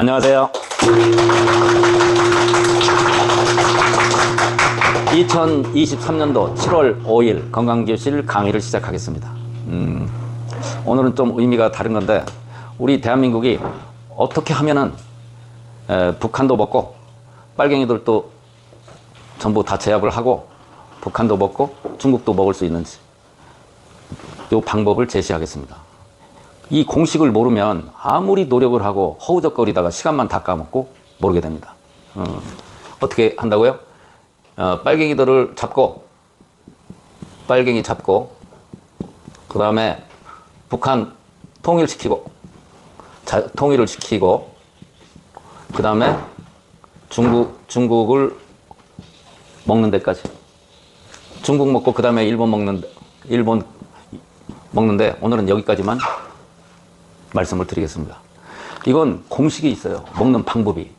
안녕하세요. 2023년도 7월 5일 건강교실 강의를 시작하겠습니다. 음, 오늘은 좀 의미가 다른 건데, 우리 대한민국이 어떻게 하면은 에, 북한도 먹고 빨갱이들도 전부 다 제압을 하고 북한도 먹고 중국도 먹을 수 있는지 이 방법을 제시하겠습니다. 이 공식을 모르면 아무리 노력을 하고 허우적거리다가 시간만 다 까먹고 모르게 됩니다. 어, 떻게 한다고요? 어, 빨갱이들을 잡고 빨갱이 잡고 그 다음에 북한 통일시키고 자, 통일을 시키고 그 다음에 중국 중국을 먹는 데까지 중국 먹고 그 다음에 일본 먹는 일본 먹는데 오늘은 여기까지만 말씀을 드리겠습니다. 이건 공식이 있어요. 먹는 방법이.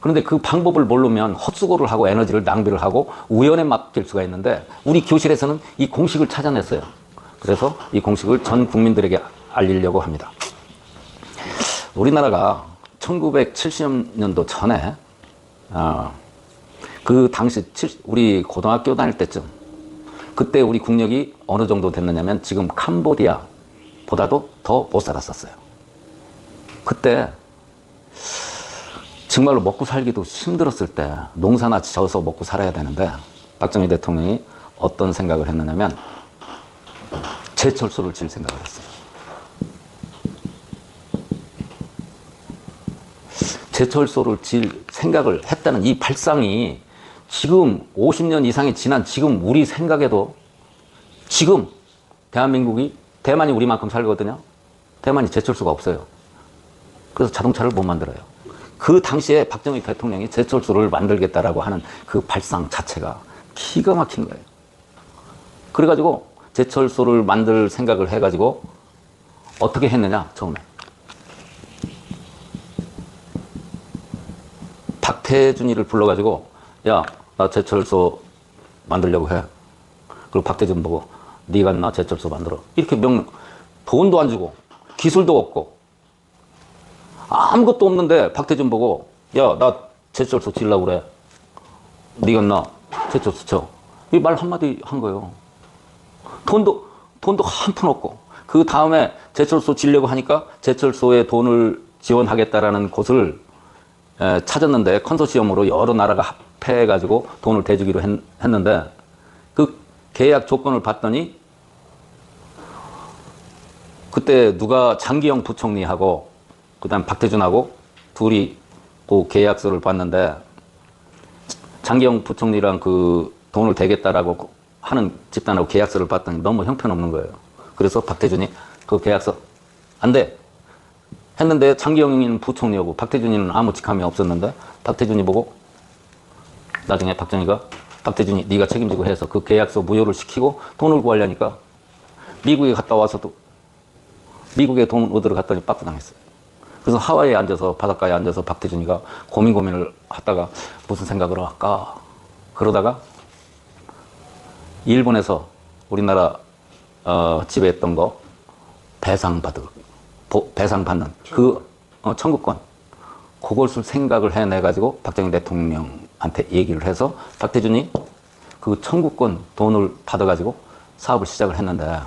그런데 그 방법을 모르면 헛수고를 하고 에너지를 낭비를 하고 우연에 맡길 수가 있는데 우리 교실에서는 이 공식을 찾아냈어요. 그래서 이 공식을 전 국민들에게 알리려고 합니다. 우리나라가 1970년도 전에 아, 그 당시 칠- 우리 고등학교 다닐 때쯤 그때 우리 국력이 어느 정도 됐느냐면 지금 캄보디아보다도 더 못 살았었어요. 그때 정말로 먹고 살기도 힘들었을 때 농사나 져서 먹고 살아야 되는데 박정희 대통령이 어떤 생각을 했느냐면 제철소를 질 생각을 했어요. 제철소를 질 생각을 했다는 이 발상이 지금 50년 이상이 지난 지금 우리 생각에도 지금 대한민국이 대만이 우리만큼 살거든요. 대만이 제철소가 없어요. 그래서 자동차를 못 만들어요. 그 당시에 박정희 대통령이 제철소를 만들겠다라고 하는 그 발상 자체가 기가 막힌 거예요. 그래가지고 제철소를 만들 생각을 해가지고 어떻게 했느냐, 처음에. 박태준이를 불러가지고, 야, 나 제철소 만들려고 해. 그리고 박태준 보고, 네가 나 제철소 만들어. 이렇게 명, 돈도 안 주고, 기술도 없고, 아무것도 없는데 박태준 보고 야 나 제철소 지려고 그래. 네가 나 제철소 쳐이 말 한마디 한 거예요. 돈도 돈도 한 푼 없고 그 다음에 제철소 지려고 하니까 제철소에 돈을 지원하겠다라는 곳을 에, 찾았는데 컨소시엄으로 여러 나라가 합해 가지고 돈을 대주기로 했, 했는데 그 계약 조건을 봤더니 그때 누가 장기영 부총리하고 그 다음 박태준하고 둘이 그 계약서를 봤는데 장기영 부총리랑 그 돈을 대겠다라고 하는 집단하고 계약서를 봤더니 너무 형편없는 거예요. 그래서 박태준이 그 계약서 안 돼. 했는데 장기영이는 부총리하고 박태준이는 아무 직함이 없었는데 박태준이 보고 나중에 박정희가 박태준이 네가 책임지고 해서 그 계약서 무효를 시키고 돈을 구하려니까 미국에 갔다 와서도 미국에 돈 얻으러 갔더니 빠꾸 당했어요. 그래서 하와이에 앉아서 바닷가에 앉아서 박태준이가 고민 고민을 하다가 무슨 생각을 할까? 그러다가 일본에서 우리나라 어, 지배했던 거 배상 받을 보- 배상 받는 그 어, 청구권. 그것을 생각을 해내 가지고 박정희 대통령한테 얘기를 해서 박태준이 그 청구권 돈을 받아 가지고 사업을 시작을 했는데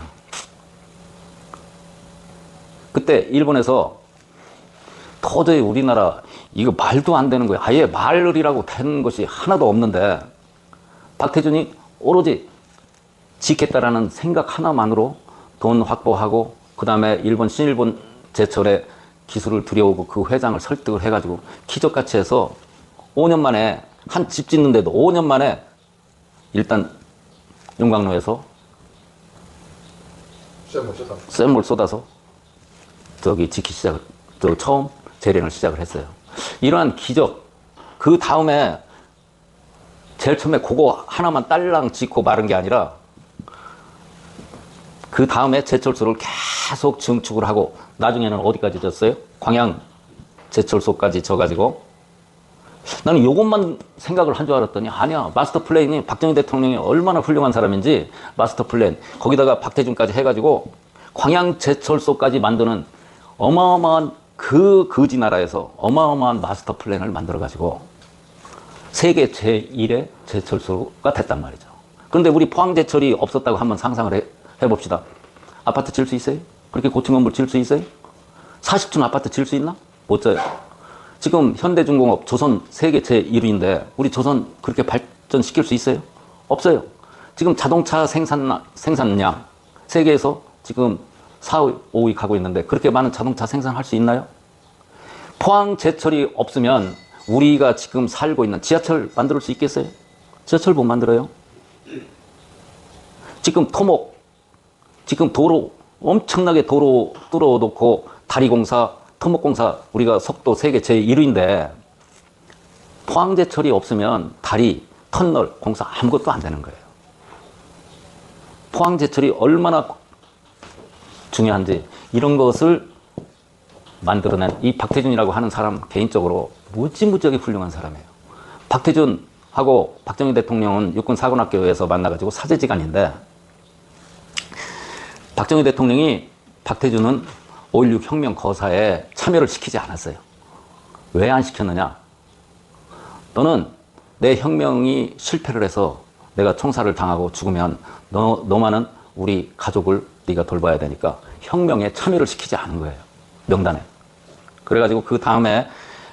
그때 일본에서 도저히 우리나라 이거 말도 안 되는 거예요. 아예 말이라고 된 것이 하나도 없는데 박태준이 오로지 지켰다라는 생각 하나만으로 돈 확보하고 그 다음에 일본 신일본 제철에 기술을 들여오고 그 회장을 설득을 해가지고 기적같이 해서 5년 만에 한 집 짓는데도 5년 만에 일단 용광로에서. 쌤을 쏟아서 저기 지키 시작, 저 처음 재련을 시작을 했어요. 이러한 기적, 그 다음에 제일 처음에 그거 하나만 딸랑 짓고 마른 게 아니라 그 다음에 제철소를 계속 증축을 하고 나중에는 어디까지 졌어요? 광양 제철소까지 져가지고 나는 요것만 생각을 한 줄 알았더니 아니야 마스터 플랜이 박정희 대통령이 얼마나 훌륭한 사람인지 마스터 플랜 거기다가 박태준까지 해가지고 광양 제철소까지 만드는 어마어마한 그 거지 나라에서 어마어마한 마스터 플랜을 만들어 가지고 세계 제1의 제철소가 됐단 말이죠. 그런데 우리 포항제철이 없었다고 한번 상상을 해, 해봅시다. 아파트 질 수 있어요? 그렇게 고층 건물 질 수 있어요? 40층 아파트 질 수 있나? 못 져요. 지금 현대중공업 조선 세계 제1위인데 우리 조선 그렇게 발전시킬 수 있어요? 없어요. 지금 자동차 생산, 생산량 세계에서 지금 4, 5위 가고 있는데 그렇게 많은 자동차 생산할 수 있나요? 포항 제철이 없으면 우리가 지금 살고 있는 지하철 만들 수 있겠어요? 지하철 못 만들어요. 지금 토목, 지금 도로 엄청나게 도로 뚫어놓고 다리 공사, 토목 공사 우리가 속도 세계 제1위인데 포항 제철이 없으면 다리, 터널 공사 아무것도 안 되는 거예요. 포항 제철이 얼마나 중요한지 이런 것을 만들어낸 이 박태준이라고 하는 사람 개인적으로 무지무지하게 훌륭한 사람이에요. 박태준하고 박정희 대통령은 육군 사관학교에서 만나가지고 사제지간인데 박정희 대통령이 박태준은 5.16 혁명 거사에 참여를 시키지 않았어요. 왜 안 시켰느냐? 너는 내 혁명이 실패를 해서 내가 총살을 당하고 죽으면 너, 너만은 우리 가족을 네가 돌봐야 되니까 혁명에 참여를 시키지 않은 거예요. 명단에. 그래가지고 그 다음에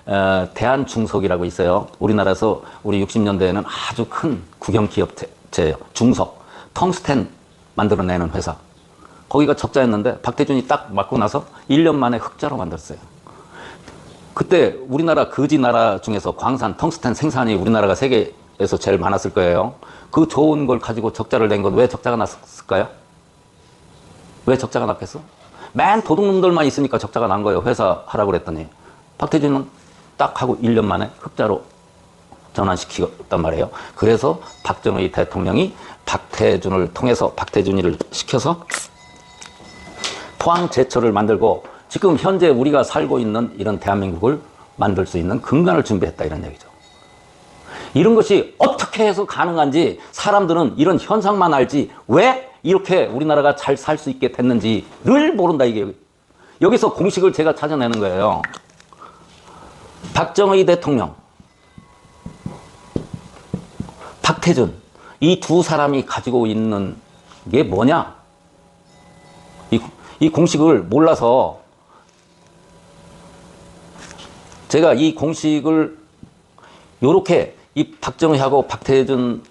어, 대한중석이라고 있어요. 우리나라에서 우리 60년대에는 아주 큰 국영기업체예요. 중석, 텅스텐 만들어내는 회사. 거기가 적자였는데 박태준이 딱 맡고 나서 1년 만에 흑자로 만들었어요. 그때 우리나라 거지 나라 중에서 광산, 텅스텐 생산이 우리나라가 세계에서 제일 많았을 거예요. 그 좋은 걸 가지고 적자를 낸 건 왜 적자가 났을까요? 왜 적자가 났겠어? 맨 도둑놈들만 있으니까 적자가 난 거예요. 회사 하라고 그랬더니. 박태준은 딱 하고 1년 만에 흑자로 전환시켰단 말이에요. 그래서 박정희 대통령이 박태준을 통해서 박태준이를 시켜서 포항 제철을 만들고 지금 현재 우리가 살고 있는 이런 대한민국을 만들 수 있는 근간을 준비했다 이런 얘기죠. 이런 것이 어떻게 해서 가능한지 사람들은 이런 현상만 알지 왜 이렇게 우리나라가 잘 살 수 있게 됐는지를 모른다 이게 여기서 공식을 제가 찾아내는 거예요. 박정희 대통령, 박태준 이 두 사람이 가지고 있는 게 뭐냐? 이, 이 공식을 몰라서 제가 이 공식을 요렇게 이 박정희하고 박태준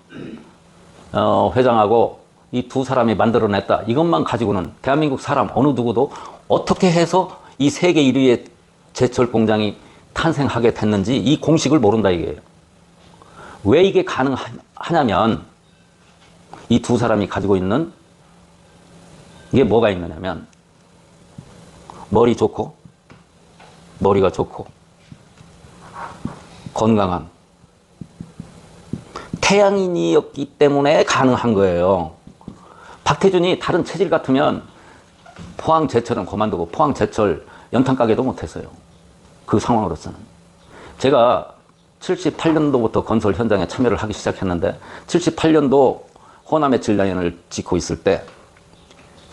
어, 회장하고 이 두 사람이 만들어냈다. 이것만 가지고는 대한민국 사람 어느 누구도 어떻게 해서 이 세계 1위의 제철 공장이 탄생하게 됐는지 이 공식을 모른다 이게요. 왜 이게 가능하냐면 이 두 사람이 가지고 있는 이게 뭐가 있느냐면 머리 좋고 머리가 좋고 건강한 태양인이었기 때문에 가능한 거예요. 박태준이 다른 체질 같으면 포항 제철은 그만두고 포항 제철 연탄 가게도 못했어요. 그 상황으로서는. 제가 78년도부터 건설 현장에 참여를 하기 시작했는데 78년도 호남의 진라인을 짓고 있을 때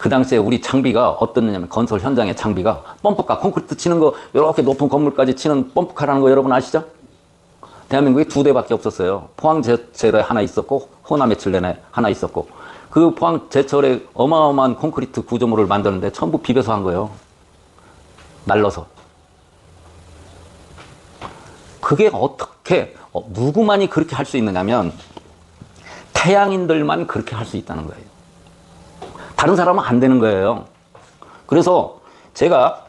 그 당시에 우리 장비가 어떻느냐면 건설 현장의 장비가 펌프카 콘크리트 치는 거 이렇게 높은 건물까지 치는 펌프카라는 거 여러분 아시죠? 대한민국에 두 대밖에 없었어요. 포항 제철에 하나 있었고 호남의 칠레에 하나 있었고 그 포항 제철에 어마어마한 콘크리트 구조물을 만드는데 전부 비벼서 한 거예요. 날라서. 그게 어떻게 어, 누구만이 그렇게 할 수 있느냐면 태양인들만 그렇게 할 수 있다는 거예요. 다른 사람은 안 되는 거예요. 그래서 제가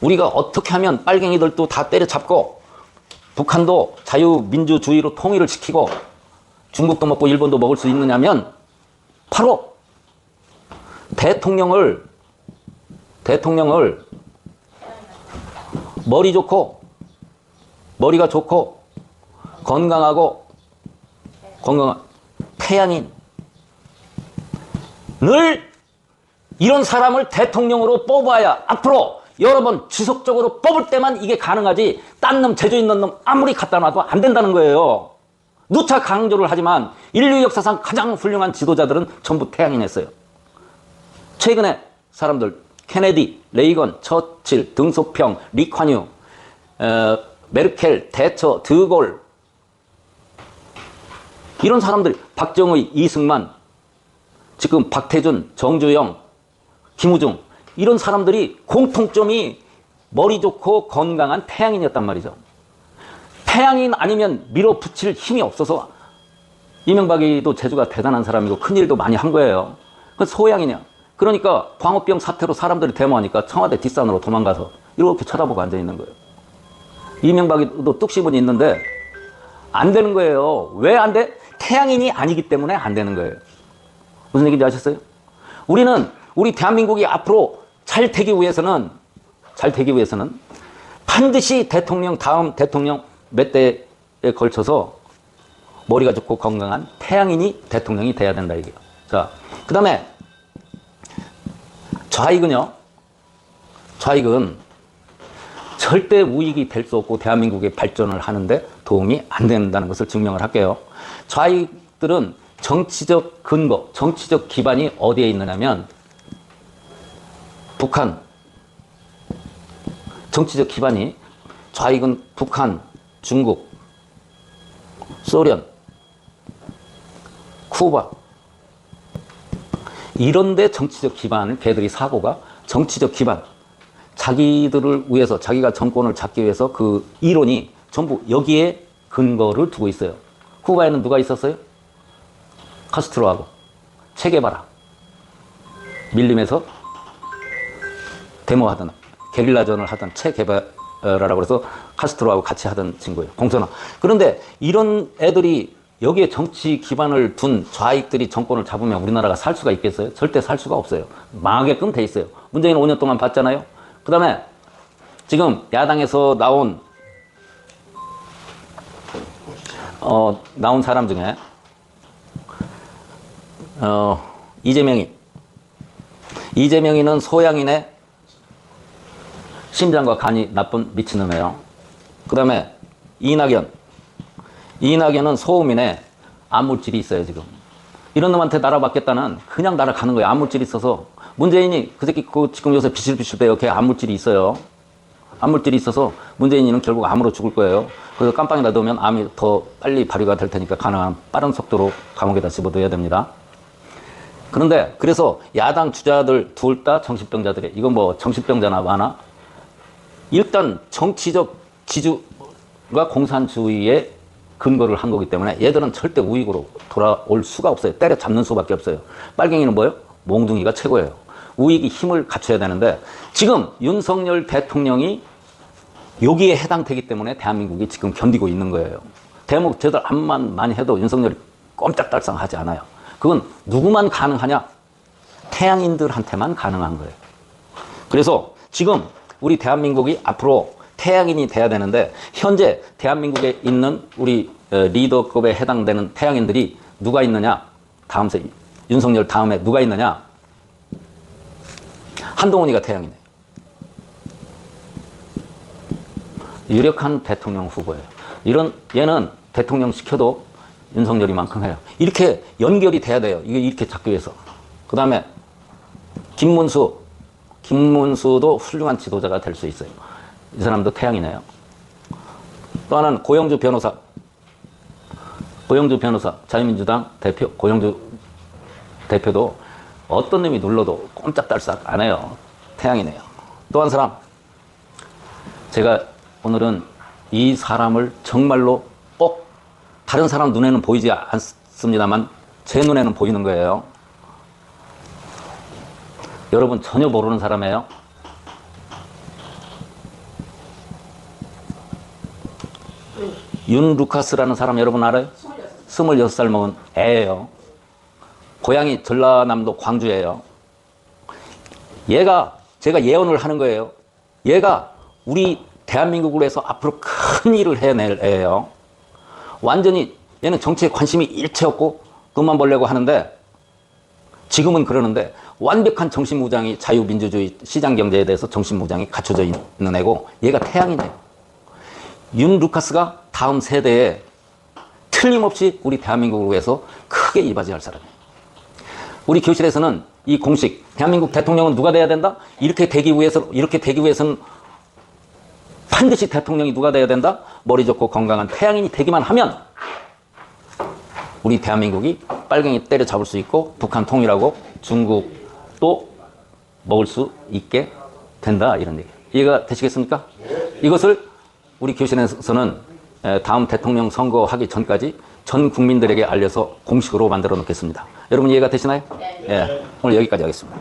우리가 어떻게 하면 빨갱이들도 다 때려잡고 북한도 자유민주주의로 통일을 시키고 중국도 먹고 일본도 먹을 수 있느냐면 바로 대통령을 대통령을 머리 좋고 머리가 좋고 건강하고 건강한 태양인 늘 이런 사람을 대통령으로 뽑아야 앞으로 여러 번 지속적으로 뽑을 때만 이게 가능하지 딴 놈 제주 있는 놈 아무리 갖다 놔도 안 된다는 거예요. 누차 강조를 하지만 인류 역사상 가장 훌륭한 지도자들은 전부 태양인이었어요. 최근에 사람들 케네디, 레이건, 처칠, 등소평, 리ኳ뉴, 어, 메르켈, 대처, 드골 이런 사람들 박정의, 이승만, 지금 박태준, 정주영, 김우중 이런 사람들이 공통점이 머리 좋고 건강한 태양인이었단 말이죠. 태양인 아니면 밀어붙일 힘이 없어서 이명박이도 재주가 대단한 사람이고 큰일도 많이 한 거예요. 그 소양이냐. 그러니까 광우병 사태로 사람들이 데모하니까 청와대 뒷산으로 도망가서 이렇게 쳐다보고 앉아 있는 거예요. 이명박이도 뚝심은 있는데 안 되는 거예요. 왜 안 돼? 태양인이 아니기 때문에 안 되는 거예요. 무슨 얘기인지 아셨어요? 우리는 우리 대한민국이 앞으로 잘 되기 위해서는 잘 되기 위해서는 반드시 대통령 다음 대통령 몇 대에 걸쳐서 머리가 좋고 건강한 태양인이 대통령이 돼야 된다 이게요. 자, 그다음에 좌익은요. 좌익은 절대 우익이 될 수 없고 대한민국의 발전을 하는데 도움이 안 된다는 것을 증명을 할게요. 좌익들은 정치적 근거, 정치적 기반이 어디에 있느냐면 북한. 정치적 기반이 좌익은 북한, 중국, 소련, 쿠바. 이런데 정치적 기반을 걔들이 사고가 정치적 기반. 자기들을 위해서 자기가 정권을 잡기 위해서 그 이론이 전부 여기에 근거를 두고 있어요. 쿠바에는 누가 있었어요? 카스트로하고. 체게바라. 밀림에서 데모하던 게릴라전을 하던 체게바라라고 해서 카스트로하고 같이 하던 친구예요. 공선화. 그런데 이런 애들이 여기에 정치 기반을 둔 좌익들이 정권을 잡으면 우리나라가 살 수가 있겠어요? 절대 살 수가 없어요. 망하게끔 돼 있어요. 문재인 5년 동안 봤잖아요. 그 다음에 지금 야당에서 나온 어, 나온 사람 중에 어, 이재명이 이재명이는 소양인의 심장과 간이 나쁜 미친놈이에요. 그 다음에 이낙연 이낙연은 소음인의 암물질이 있어요 지금. 이런 놈한테 날아받겠다는 그냥 날아가는 거예요. 암물질이 있어서 문재인이 그 새끼 그 지금 요새 비실비실대요. 걔 암물질이 있어요. 암물질이 있어서 문재인이는 결국 암으로 죽을 거예요. 그래서 깜빵에다 넣으면 암이 더 빨리 발휘가 될 테니까 가능한 빠른 속도로 감옥에다 집어넣어야 됩니다. 그런데 그래서 야당 주자들 둘 다 정신병자들이 이건 뭐 정신병자나 많아? 일단 정치적 지주가 공산주의에 근거를 한 거기 때문에 얘들은 절대 우익으로 돌아올 수가 없어요. 때려잡는 수밖에 없어요. 빨갱이는 뭐예요? 몽둥이가 최고예요. 우익이 힘을 갖춰야 되는데 지금 윤석열 대통령이 여기에 해당되기 때문에 대한민국이 지금 견디고 있는 거예요. 대목 제대로 암만 많이 해도 윤석열이 꼼짝달싹하지 않아요. 그건 누구만 가능하냐? 태양인들한테만 가능한 거예요. 그래서 지금 우리 대한민국이 앞으로 태양인이 돼야 되는데 현재 대한민국에 있는 우리 어, 리더급에 해당되는 태양인들이 누가 있느냐? 다음 세 윤석열 다음에 누가 있느냐? 한동훈이가 태양이네. 유력한 대통령 후보예요. 이런 얘는 대통령 시켜도 윤석열이만큼 해요. 이렇게 연결이 돼야 돼요. 이게 이렇게 잡기 위해서. 그 다음에 김문수, 김문수도 훌륭한 지도자가 될 수 있어요. 이 사람도 태양이네요. 또 하나는 고영주 변호사. 고영주 변호사, 자유민주당 대표, 고영주 대표도 어떤 놈이 눌러도 꼼짝달싹 안 해요. 태양이네요. 또 한 사람. 제가 오늘은 이 사람을 정말로 꼭 다른 사람 눈에는 보이지 않습니다만 제 눈에는 보이는 거예요. 여러분 전혀 모르는 사람이에요. 윤 루카스라는 사람 여러분 알아요? 26 살 먹은 애예요. 고향이 전라남도 광주예요. 얘가 제가 예언을 하는 거예요. 얘가 우리 대한민국을 위해서 앞으로 큰 일을 해낼 애예요. 완전히 얘는 정치에 관심이 일체 없고 돈만 벌려고 하는데 지금은 그러는데 완벽한 정신무장이 자유민주주의 시장경제에 대해서 정신무장이 갖춰져 있는 애고 얘가 태양이네요. 윤 루카스가 다음 세대에 틀림없이 우리 대한민국을 위해서 크게 이바지할 사람이에요. 우리 교실에서는 이 공식 대한민국 대통령은 누가 돼야 된다? 이렇게 되기 위해서 이렇게 되기 위해서는 반드시 대통령이 누가 돼야 된다? 머리 좋고 건강한 태양인이 되기만 하면 우리 대한민국이 빨갱이 때려잡을 수 있고 북한 통일하고 중국 도 먹을 수 있게 된다 이런 얘기 이해가 되시겠습니까? 이것을 우리 교신에서는 에, 다음 대통령 선거하기 전까지 전 국민들에게 알려서 공식으로 만들어 놓겠습니다. 여러분 이해가 되시나요? 네. 예, 오늘 여기까지 하겠습니다.